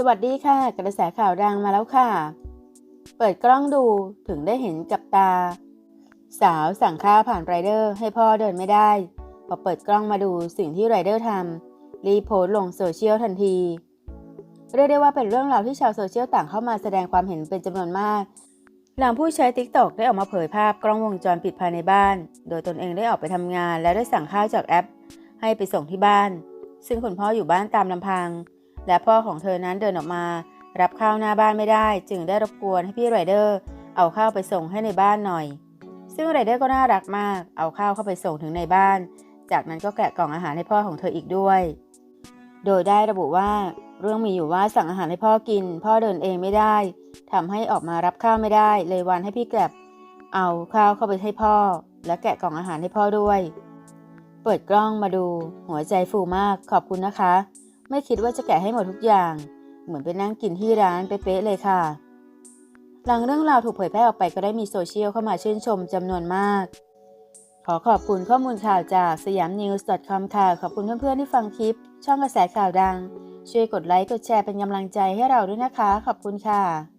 สวัสดีค่ะ กระแสข่าวดังมาแล้วค่ะ เปิดกล้องดูถึงได้เห็นกับตา สาวสั่งข้าวผ่านไรเดอร์ให้พ่อเดินไม่ได้ พอเปิดกล้องมาดูสิ่งที่ไรเดอร์ทำรีโพสต์ลงโซเชียลทันที เรียกได้ว่าเป็นเรื่องราวที่ชาวโซเชียลต่างเข้ามาแสดงความเห็นเป็นจำนวนมาก หลังผู้ใช้ TikTok ได้ออกมาเผยภาพกล้องวงจรปิดภายในบ้าน โดยตนเองได้ออกไปทำงาน และได้สั่งข้าวจากแอป ให้ไปส่งที่บ้าน ซึ่งคุณพ่ออยู่บ้านตามลำพัง และพ่อของเธอนั้นเดินออกมา รับข้าวหน้าบ้านไม่ได้ จึงได้รบกวนให้พี่ไรเดอร์ เอาข้าวไปส่งให้ในบ้านหน่อย ซึ่งไรเดอร์ก็น่ารักมาก เอาข้าวเข้าไปส่งถึงในบ้าน จากนั้นก็แกะกล่องอาหารให้พ่อของเธออีกด้วย โดยได้ระบุว่า เรื่องมีอยู่ว่าสั่งอาหารให้พ่อกิน พ่อเดินเองไม่ได้ทำให้ออกมารับข้าวไม่ได้ เลยวันให้พี่แกลบเอาข้าวเข้าไปให้พ่อ และแกะกล่องอาหารให้พ่อด้วย เปิดกล้องมาดู หัวใจฟูมากขอบคุณนะคะ ไม่คิดว่าจะแกะให้หมดทุกอย่าง เหมือนไปนั่งกินที่ร้านเป๊ะเลยค่ะ หลังเรื่องราวถูกเผยแพร่ออกไปก็ได้มีโซเชียลเข้ามาชื่นชมจำนวนมาก ขอขอบคุณข้อมูลข่าวจากสยามนิวส์ .com ค่ะ ขอบคุณเพื่อนๆที่ฟังคลิป ช่องกระแสข่าวดัง ช่วยกดไลค์กดแชร์เป็นกำลังใจให้เราด้วยนะคะ ขอบคุณค่ะ